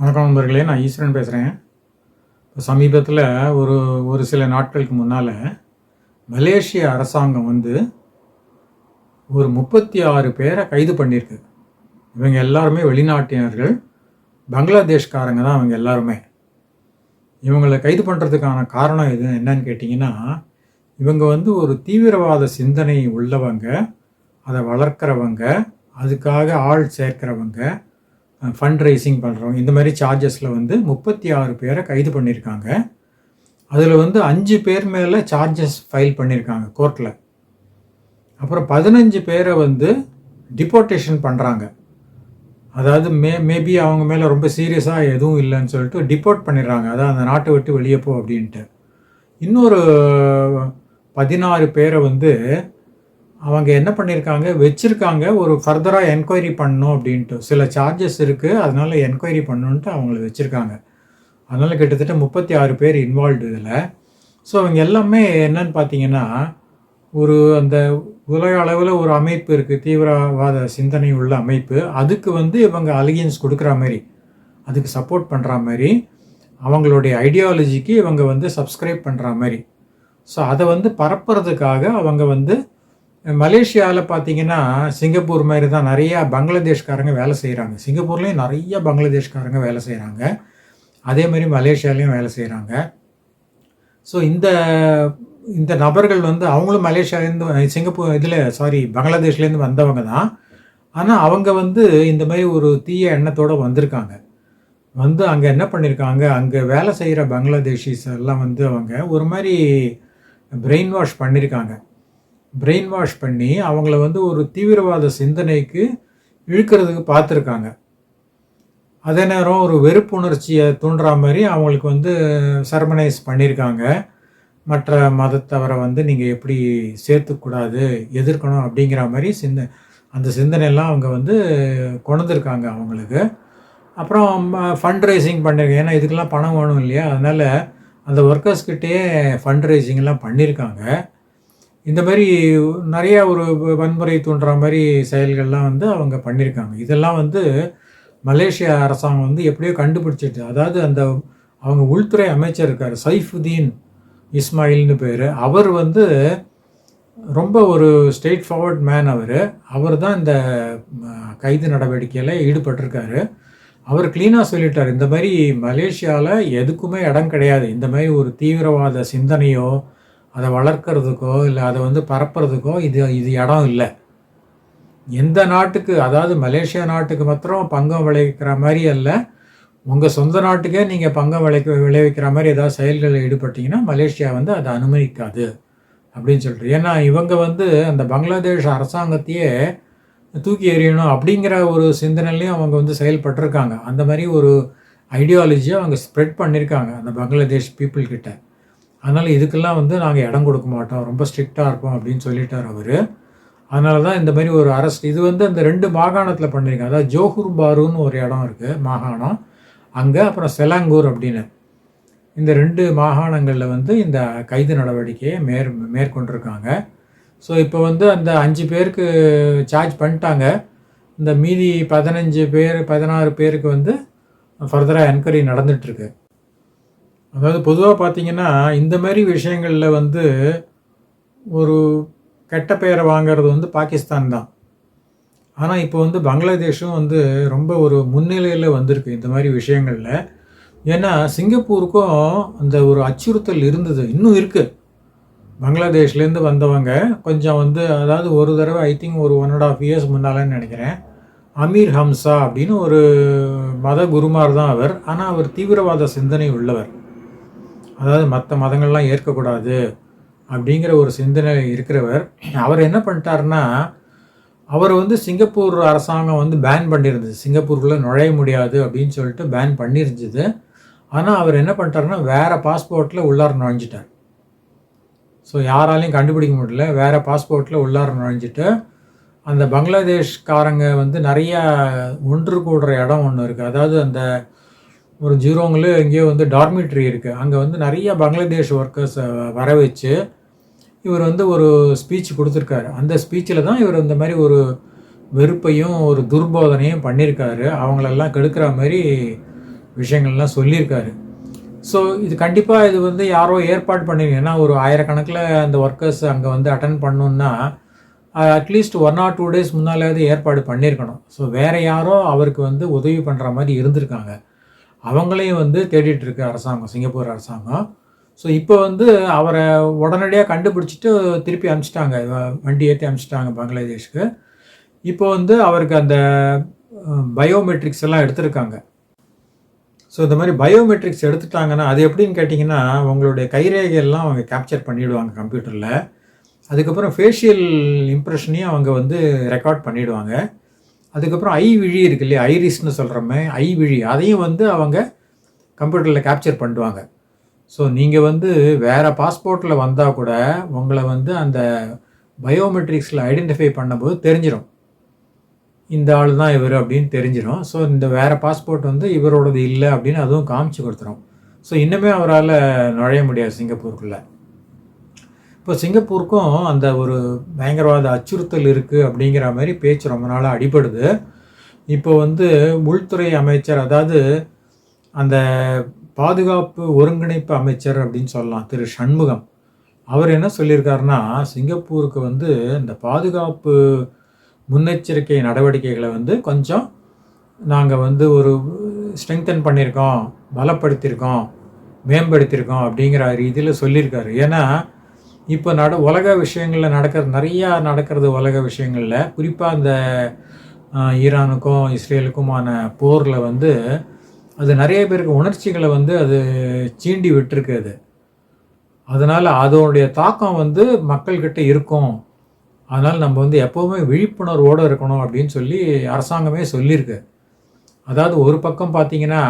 வணக்கம் நண்பர்களே நான் ஈஸ்வரன் பேசுகிறேன் இப்போ சமீபத்தில் ஒரு ஒரு சில நாட்களுக்கு முன்னால் மலேசிய அரசாங்கம் வந்து ஒரு முப்பத்தி ஆறு பேரை கைது பண்ணியிருக்கு. இவங்க எல்லாருமே வெளிநாட்டினர்கள் பங்களாதேஷ்காரங்க தான் அவங்க எல்லாருமே. இவங்களை கைது பண்ணுறதுக்கான காரணம் எது என்னன்னு கேட்டிங்கன்னா இவங்க வந்து ஒரு தீவிரவாத சிந்தனை உள்ளவங்க அதை வளர்க்குறவங்க அதுக்காக ஆள் சேர்க்கிறவங்க ஃபண்ட் ரைசிங் பண்ணுறவங்க இந்த மாதிரி சார்ஜஸில் வந்து முப்பத்தி ஆறு பேரை கைது பண்ணியிருக்காங்க அதில் வந்து அஞ்சு பேர் மேலே சார்ஜஸ் ஃபைல் பண்ணியிருக்காங்க கோர்ட்டில் அப்புறம் பதினஞ்சு பேரை வந்து டிபோர்ட்டேஷன் பண்ணுறாங்க அதாவது மே மேபி அவங்க மேலே ரொம்ப சீரியஸாக எதுவும் இல்லைன்னு சொல்லிட்டு டிபோர்ட் பண்ணிடுறாங்க. அதான் அந்த நாட்டை விட்டு வெளியே போ அப்படின்ட்டு. இன்னொரு பதினாறு பேரை வந்து அவங்க என்ன பண்ணியிருக்காங்க வச்சுருக்காங்க. ஒரு ஃபர்தராக என்கொயரி பண்ணணும் அப்படின்ட்டு. சில சார்ஜஸ் இருக்குது அதனால் என்கொயரி பண்ணணுன்ட்டு அவங்கள வச்சுருக்காங்க. அதனால் கிட்டத்தட்ட முப்பத்தி ஆறு பேர் இன்வால்வ்டு இதில். ஸோ அவங்க எல்லாமே என்னன்னு பார்த்தீங்கன்னா ஒரு அந்த உலக அளவில் ஒரு அமைப்பு இருக்குது தீவிரவாத சிந்தனை உள்ள அமைப்பு. அதுக்கு வந்து இவங்க அலியன்ஸ் கொடுக்குற மாதிரி அதுக்கு சப்போர்ட் பண்ணுற மாதிரி அவங்களுடைய ஐடியாலஜிக்கு இவங்க வந்து சப்ஸ்கிரைப் பண்ணுற மாதிரி. ஸோ அதை வந்து பரப்புறதுக்காக அவங்க வந்து மலேசியாவில் பார்த்தீங்கன்னா சிங்கப்பூர் மாதிரி தான் நிறையா பங்களாதேஷ்காரங்க வேலை செய்கிறாங்க சிங்கப்பூர்லேயும் நிறைய பங்களாதேஷ்காரங்க வேலை செய்கிறாங்க அதே மாதிரி மலேசியாலேயும் வேலை செய்கிறாங்க ஸோ இந்த இந்த நபர்கள் வந்து அவங்களும் மலேசியாலேருந்து சிங்கப்பூர் இதில் சாரி பங்களாதேஷ்லேருந்து வந்தவங்க தான். ஆனால் அவங்க வந்து இந்த மாதிரி ஒரு தீய எண்ணத்தோடு வந்திருக்காங்க. வந்து அங்கே என்ன பண்ணியிருக்காங்க அங்கே வேலை செய்கிற பங்களாதேஷிஸ் எல்லாம் வந்து அவங்க ஒரு மாதிரி பிரெயின் வாஷ் பண்ணியிருக்காங்க பிரெயின் வாஷ் பண்ணி அவங்கள வந்து ஒரு தீவிரவாத சிந்தனைக்கு இழுக்கிறதுக்கு பார்த்துருக்காங்க. அதே நேரம் ஒரு வெறுப்புணர்ச்சியை தூண்டுற மாதிரி அவங்களுக்கு வந்து சர்மனைஸ் பண்ணியிருக்காங்க மற்ற மதத்தவரை வந்து நீங்கள் எப்படி சேர்த்துக்கூடாது எதிர்க்கணும் அப்படிங்கிற மாதிரி சிந்த அந்த சிந்தனையெல்லாம் அவங்க வந்து கொண்டுருக்காங்க அவங்களுக்கு. அப்புறம் ஃபண்ட் ரைசிங் பண்ணியிருக்காங்க ஏன்னா இதுக்கெல்லாம் பணம் வேணும் இல்லையா? அதனால் அந்த ஒர்க்கர்ஸ்கிட்டேயே ஃபண்ட் ரைசிங்லாம் பண்ணியிருக்காங்க இந்த மாதிரி நிறைய ஒரு வன்முறை தூண்டுற மாதிரி செயல்கள்லாம் வந்து அவங்க பண்ணியிருக்காங்க. இதெல்லாம் வந்து மலேசியா அரசாங்கம் வந்து எப்படியோ கண்டுபிடிச்சிட்டு அதாவது அந்த அவங்க உள்துறை அமைச்சர் இருக்கார் சைஃபுதீன் இஸ்மாயில்னு பேர். அவர் வந்து ரொம்ப ஒரு ஸ்ட்ரெயிட் ஃபார்வர்ட் மேன் அவர். அவர் தான் இந்த கைது நடவடிக்கையில் ஈடுபட்டிருக்காரு. அவர் க்ளீனாக சொல்லிட்டார் இந்த மாதிரி மலேசியாவில் எதுக்குமே இடம் கிடையாது. இந்த மாதிரி ஒரு தீவிரவாத சிந்தனையோ அதை வளர்க்குறதுக்கோ இல்லை அதை வந்து பரப்புறதுக்கோ இது இது இடம் இல்லை. எந்த நாட்டுக்கு அதாவது மலேசியா நாட்டுக்கு மாத்திரம் பங்கம் விளைவிக்கிற மாதிரி அல்ல. உங்கள் சொந்த நாட்டுக்கே நீங்கள் பங்கம் விளைக்க விளைவிக்கிற மாதிரி ஏதாவது செயல்களில் ஈடுபட்டிங்கன்னா மலேசியா வந்து அதை அனுமதிக்காது அப்படின்னு சொல்லிட்டு ஏன்னா இவங்க வந்து அந்த பங்களாதேஷ் அரசாங்கத்தையே தூக்கி எறியணும் அப்படிங்கிற ஒரு சிந்தனையிலையும் அவங்க வந்து செயல்பட்டிருக்காங்க. அந்த மாதிரி ஒரு ஐடியாலஜியை அவங்க ஸ்ப்ரெட் பண்ணியிருக்காங்க அந்த பங்களாதேஷ் பீப்புள்கிட்ட அதனால் இதுக்கெல்லாம் வந்து நாங்கள் இடம் கொடுக்க மாட்டோம். ரொம்ப ஸ்ட்ரிக்டாக இருப்போம் அப்படின்னு சொல்லிட்டார் அவர். அதனால தான் இந்த மாதிரி ஒரு அரெஸ்ட் இது வந்து அந்த ரெண்டு மாகாணத்தில் பண்ணியிருக்காங்க அதாவது ஜோஹூர் பாருன்னு ஒரு இடம் இருக்குது மாகாணம். அங்கே அப்புறம் செலாங்கூர் அப்படின்னு. இந்த ரெண்டு மாகாணங்களில் வந்து இந்த கைது நடவடிக்கையை மேற் மேற்கொண்டிருக்காங்க. ஸோ இப்போ வந்து அந்த அஞ்சு பேருக்கு சார்ஜ் பண்ணிட்டாங்க. இந்த மீதி பதினஞ்சு பேர் பதினாறு பேருக்கு வந்து ஃபர்தராக என்கொயரி நடந்துகிட்ருக்கு அதாவது பொதுவாக பார்த்தீங்கன்னா இந்த மாதிரி விஷயங்களில் வந்து ஒரு கெட்ட பெயரை வாங்கிறது வந்து பாகிஸ்தான் தான். ஆனால் இப்போ வந்து பங்களாதேஷும் வந்து ரொம்ப ஒரு முன்னிலையில் வந்திருக்கு இந்த மாதிரி விஷயங்களில். ஏன்னா சிங்கப்பூருக்கும் அந்த ஒரு அச்சுறுத்தல் இருந்தது. இன்னும் இருக்குது பங்களாதேஷ்லேருந்து வந்தவங்க கொஞ்சம் வந்து அதாவது ஒரு தடவை ஐ திங்க் ஒரு ஒன் அண்ட் ஆஃப் இயர்ஸ் முன்னாலன்னு நினைக்கிறேன். அமீர் ஹம்சா அப்படின்னு ஒரு மத குருமார் தான் அவர். ஆனால் அவர் தீவிரவாத சிந்தனை உள்ளவர். அதாவது மற்ற மதங்கள்லாம் ஏற்கக்கூடாது அப்படிங்கிற ஒரு சிந்தனை இருக்கிறவர் அவர் என்ன பண்ணிட்டாருன்னா அவர் வந்து சிங்கப்பூர் அரசாங்கம் வந்து பேன் பண்ணியிருந்தது சிங்கப்பூருக்குள்ளே நுழைய முடியாது அப்படின்னு சொல்லிட்டு பேன் பண்ணியிருந்தது ஆனால் அவர் என்ன பண்ணிட்டாருன்னா வேறு பாஸ்போர்ட்டில் உள்ளார நுழைஞ்சிட்டார். ஸோ யாராலையும் கண்டுபிடிக்க முடியல. வேறு பாஸ்போர்ட்டில் உள்ளார நுழைஞ்சிட்டு அந்த பங்களாதேஷ்காரங்க வந்து நிறையா ஒன்று கூடுற இடம் ஒன்று இருக்குது அதாவது அந்த ஒரு ஜீரோங்கில் எங்கேயோ வந்து டார்மிட்ரி இருக்குது அங்கே வந்து நிறைய பங்களாதேஷ் ஒர்க்கர்ஸை வர வச்சு இவர் வந்து ஒரு ஸ்பீச் கொடுத்துருக்காரு. அந்த ஸ்பீச்சில் தான் இவர் இந்த மாதிரி ஒரு வெறுப்பையும் ஒரு துர்போதனையும் பண்ணியிருக்காரு அவங்களெல்லாம் கெடுக்கிற மாதிரி விஷயங்கள்லாம் சொல்லியிருக்காரு ஸோ இது கண்டிப்பாக இது வந்து யாரோ ஏற்பாடு பண்ணிருங்க ஏன்னா ஒரு ஆயிரக்கணக்கில் அந்த ஒர்க்கர்ஸ் அங்கே வந்து அட்டன் பண்ணணுன்னா at least one or two days முன்னாலேயாவது ஏற்பாடு பண்ணியிருக்கணும் ஸோ வேறு யாரோ அவருக்கு வந்து உதவி பண்ணுற மாதிரி இருந்திருக்காங்க. அவங்களையும் வந்து தேடிட்டுருக்கு அரசாங்கம் சிங்கப்பூர் அரசாங்கம். ஸோ இப்போ வந்து அவரை உடனடியாக கண்டுபிடிச்சிட்டு திருப்பி அனுப்பிச்சிட்டாங்க. வண்டி ஏற்றி அனுப்பிச்சிட்டாங்க பங்களாதேஷ்க்கு. இப்போ வந்து அவருக்கு அந்த பயோமெட்ரிக்ஸ் எல்லாம் எடுத்திருக்காங்க. ஸோ இந்த மாதிரி பயோமெட்ரிக்ஸ் எடுத்துட்டாங்கன்னா அது எப்படின்னு கேட்டிங்கன்னா உங்களுடைய கைரேகையெல்லாம் அவங்க கேப்சர் பண்ணிவிடுவாங்க கம்ப்யூட்டரில் அதுக்கப்புறம் ஃபேஷியல் இம்ப்ரெஷனையும் அவங்க வந்து ரெக்கார்ட் பண்ணிவிடுவாங்க அதுக்கப்புறம் ஐ விழி இருக்கு இல்லையா? ஐரிஸ்னு சொல்கிறோமே ஐ விழி. அதையும் வந்து அவங்க கம்ப்யூட்டரில் கேப்சர் பண்ணுவாங்க. ஸோ நீங்கள் வந்து வேறு பாஸ்போர்ட்டில் வந்தால் கூட உங்களை வந்து அந்த பயோமெட்ரிக்ஸில் ஐடென்டிஃபை பண்ணும்போது தெரிஞ்சிடும் இந்த ஆள் தான் இவர் அப்படின்னு தெரிஞ்சிடும் ஸோ இந்த வேறு பாஸ்போர்ட் வந்து இவரோடது இல்லை அப்படின்னு அதுவும் காமிச்சு கொடுத்துரும். ஸோ இன்னுமே அவரால் நுழைய முடியாது சிங்கப்பூருக்குள்ளே. இப்போ சிங்கப்பூருக்கும் அந்த ஒரு பயங்கரவாத அச்சுறுத்தல் இருக்குது அப்படிங்கிற மாதிரி பேச்சு ரொம்ப நாளாக அடிபடுது. இப்போ வந்து உள்துறை அமைச்சர் அதாவது அந்த பாதுகாப்பு ஒருங்கிணைப்பு அமைச்சர் அப்படின்னு சொல்லலாம் திரு சண்முகம் அவர் என்ன சொல்லியிருக்காருன்னா சிங்கப்பூருக்கு வந்து இந்த பாதுகாப்பு முன்னெச்சரிக்கை நடவடிக்கைகளை வந்து கொஞ்சம் நாங்கள் வந்து ஒரு ஸ்ட்ரெங்தன் பண்ணியிருக்கோம் பலப்படுத்தியிருக்கோம் மேம்படுத்தியிருக்கோம் அப்படிங்கிற ரீதியில் சொல்லியிருக்காரு. ஏன்னா இப்போ நட உலக விஷயங்களில் நடக்கிற நிறையா நடக்கிறது உலக விஷயங்களில். குறிப்பாக அந்த ஈரானுக்கும் இஸ்ரேலுக்குமான போரில் வந்து அது நிறைய பேருக்கு உணர்ச்சிகளை வந்து அது சீண்டி விட்டுருக்கு அது. அதனால் அதோடைய தாக்கம் வந்து மக்கள்கிட்ட இருக்கும். அதனால் நம்ம வந்து எப்போவுமே விழிப்புணர்வோடு இருக்கணும் அப்படின்னு சொல்லி அரசாங்கமே சொல்லியிருக்கு. அதாவது ஒரு பக்கம் பார்த்திங்கன்னா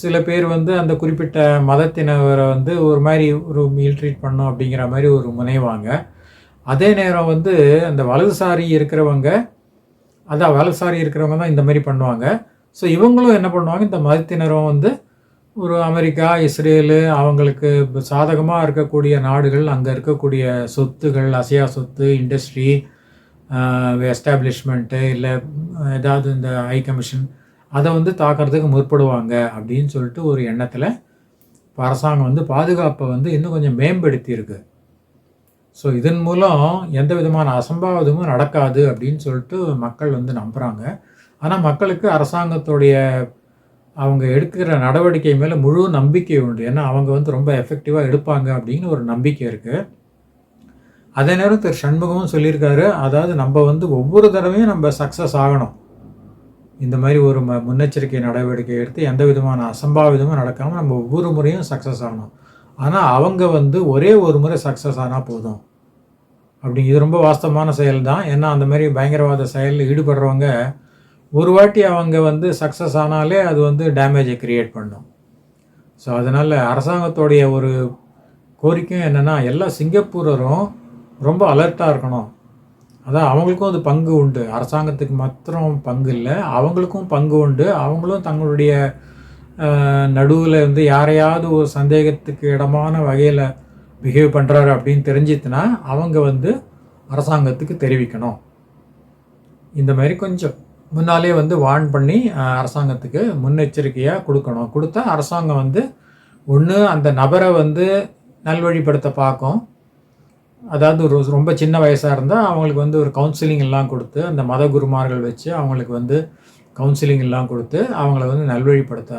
சில பேர் வந்து அந்த குறிப்பிட்ட மதத்தினரை வந்து ஒரு மாதிரி ஒரு மீல் ட்ரீட் பண்ணும் அப்படிங்கிற மாதிரி ஒரு முனைவாங்க. அதே நேரம் வந்து அந்த வலதுசாரி இருக்கிறவங்க அதான் வலதுசாரி இருக்கிறவங்க தான் இந்த மாதிரி பண்ணுவாங்க. ஸோ இவங்களும் என்ன பண்ணுவாங்க? இந்த மதத்தினரும் வந்து ஒரு அமெரிக்கா இஸ்ரேலு அவங்களுக்கு சாதகமாக இருக்கக்கூடிய நாடுகள் அங்கே இருக்கக்கூடிய சொத்துகள் அசையா சொத்து இண்டஸ்ட்ரி எஸ்டாப்ளிஷ்மெண்ட்டு இல்லை ஏதாவது இந்த ஹை கமிஷன் அதை வந்து தாக்கிறதுக்கு முற்படுவாங்க அப்படின்னு சொல்லிட்டு ஒரு எண்ணத்தில் இப்போ அரசாங்கம் வந்து பாதுகாப்பை வந்து இன்னும் கொஞ்சம் மேம்படுத்தியிருக்கு ஸோ இதன் மூலம் எந்த விதமான அசம்பாவிதமும் நடக்காது அப்படின்னு சொல்லிட்டு மக்கள் வந்து நம்புகிறாங்க ஆனால் மக்களுக்கு அரசாங்கத்துடைய அவங்க எடுக்கிற நடவடிக்கை மேலே முழு நம்பிக்கை உண்டு. ஏன்னா அவங்க வந்து ரொம்ப எஃபெக்டிவாக எடுப்பாங்க அப்படின்னு ஒரு நம்பிக்கை இருக்குது அதே நேரம் திரு சண்முகமும் சொல்லியிருக்காரு அதாவது நம்ம வந்து ஒவ்வொரு தடவையும் நம்ம சக்ஸஸ் ஆகணும். இந்த மாதிரி ஒரு ம முன்னெச்சரிக்கை நடவடிக்கை எடுத்து எந்த விதமான அசம்பாவிதமும் நடக்காமல் நம்ம ஒவ்வொரு முறையும் சக்ஸஸ் ஆகணும். ஆனால் அவங்க வந்து ஒரே ஒரு முறை சக்ஸஸ் ஆனால் போதும். அப்படி இது ரொம்ப வாஸ்தவமான செயல் தான் ஏன்னா அந்த மாதிரி பயங்கரவாத செயலில் ஈடுபடுறவங்க ஒரு வாட்டி அவங்க வந்து சக்ஸஸ் ஆனாலே அது வந்து டேமேஜை க்ரியேட் பண்ணும். ஸோ அதனால் அரசாங்கத்தோடைய ஒரு கோரிக்கையும் என்னென்னா எல்லா சிங்கப்பூரரும் ரொம்ப அலர்ட்டாக இருக்கணும். அதான் அவங்களுக்கும் அது பங்கு உண்டு. அரசாங்கத்துக்கு மாத்திரம் பங்கு இல்லை. அவங்களுக்கும் பங்கு உண்டு. அவங்களும் தங்களுடைய நடுவில் வந்து யாரையாவது ஒரு சந்தேகத்துக்கு இடமான வகையில் பிஹேவ் பண்ணுறாரு அப்படின்னு தெரிஞ்சிச்சுன்னா அவங்க வந்து அரசாங்கத்துக்கு தெரிவிக்கணும். இந்த மாதிரி கொஞ்சம் முன்னாலே வந்து வார்ன் பண்ணி அரசாங்கத்துக்கு முன்னெச்சரிக்கையாக கொடுக்கணும். கொடுத்தா அரசாங்கம் வந்து ஒன்று அந்த நபரை வந்து நல்வழிப்படுத்த பார்க்கும். அதாவது ஒரு ரொம்ப சின்ன வயசாக இருந்தால் அவங்களுக்கு வந்து ஒரு கவுன்சிலிங் எல்லாம் கொடுத்து அந்த மத குருமார்கள் வச்சு அவங்களுக்கு வந்து கவுன்சிலிங் எல்லாம் கொடுத்து அவங்கள வந்து நல்வழிப்படுத்த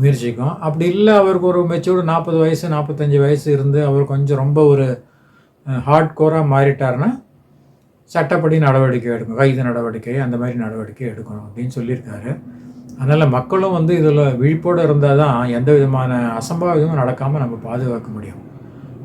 முயற்சிக்கும். அப்படி இல்லை அவருக்கு ஒரு மெச்சூர்டு நாற்பது வயசு நாற்பத்தஞ்சு வயசு இருந்து அவர் கொஞ்சம் ரொம்ப ஒரு ஹார்ட் கோராக மாறிட்டார்னா சட்டப்படி நடவடிக்கை எடுக்கும் கைது நடவடிக்கை அந்த மாதிரி நடவடிக்கை எடுக்கணும் அப்படின்னு சொல்லியிருக்காரு. அதனால் மக்களும் வந்து இதில் விழிப்போடு இருந்தால் தான் எந்த விதமான அசம்பாவிதமும் நடக்காமல் நம்ம பாதுகாக்க முடியும்.